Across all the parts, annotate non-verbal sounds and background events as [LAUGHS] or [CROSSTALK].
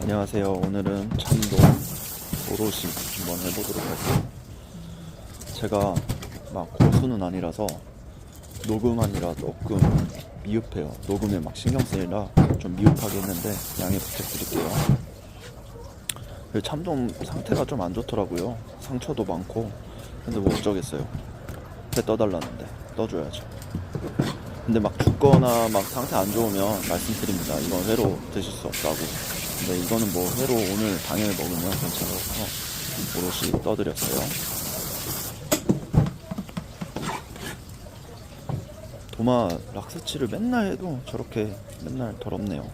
안녕하세요. 오늘은 참돔 오롯이 한번 해보도록 할게요. 제가 막 고수는 아니라서 녹음하니라 조금 미흡해요. 녹음에 막 신경 쓰느라 좀 미흡하게 했는데 양해 부탁드릴게요. 그 참돔 상태가 좀 안 좋더라고요. 상처도 많고. 근데 뭐 어쩌겠어요. 회 떠달라는데 떠줘야죠. 근데 막 죽거나 막 상태 안 좋으면 말씀드립니다. 이건 회로 드실 수 없다고. 근데 이거는 뭐 회로 오늘 당일 먹으면 괜찮아서 오롯이 떠드렸어요. 도마 락스치를 맨날 해도 저렇게 맨날 더럽네요.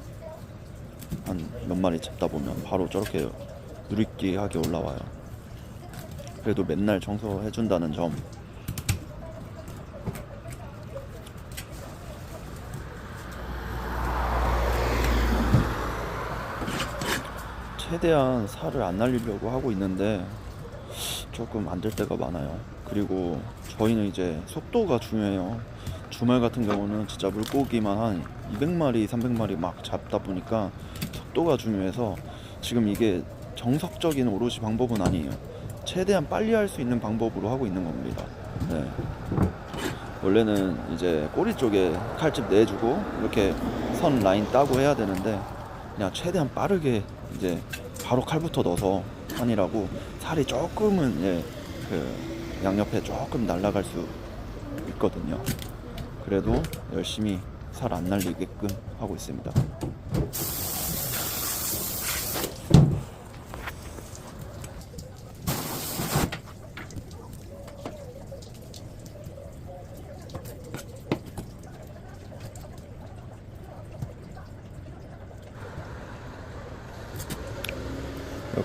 한 몇 마리 잡다 보면 바로 저렇게 누리끼하게 올라와요. 그래도 맨날 청소해준다는 점 최대한 살을 안 날리려고 하고 있는데 조금 안 될 때가 많아요. 그리고 저희는 이제 속도가 중요해요. 주말 같은 경우는 진짜 물고기만 한 200마리, 300마리 막 잡다 보니까 속도가 중요해서 지금 이게 정석적인 오롯이 방법은 아니에요. 최대한 빨리 할 수 있는 방법으로 하고 있는 겁니다. 네. 원래는 이제 꼬리 쪽에 칼집 내주고 이렇게 선 라인 따고 해야 되는데 그냥 최대한 빠르게 이제 바로 칼부터 넣어서 하니라고 살이 조금은 예, 그 양옆에 조금 날아갈 수 있거든요. 그래도 열심히 살 안 날리게끔 하고 있습니다.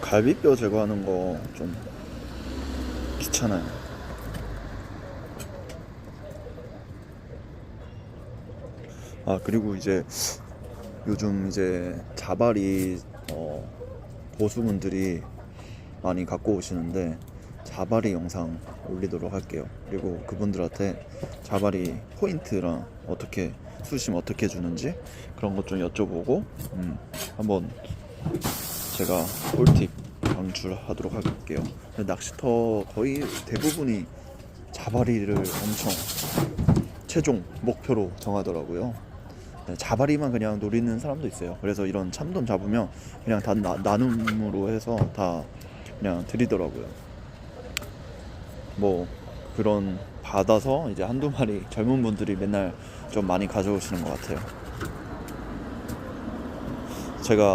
갈비뼈 제거하는 거 좀 귀찮아요. 아 그리고 이제 요즘 이제 자발이 어, 고수분들이 많이 갖고 오시는데 자발이 영상 올리도록 할게요. 그리고 그분들한테 자발이 포인트랑 어떻게 수심 어떻게 주는지 그런 것 좀 여쭤보고 음, 한번 제가 꿀팁 방출하도록 할게요. 낚시터 거의 대부분이 자바리를 엄청 최종 목표로 정하더라고요. 네, 자바리만 그냥 노리는 사람도 있어요. 그래서 이런 참돔 잡으면 그냥 다 나, 나눔으로 해서 다 그냥 드리더라고요. 뭐 그런 받아서 이제 한두 마리 [LAUGHS] 젊은 분들이 맨날 좀 많이 가져오시는 것 같아요. 제가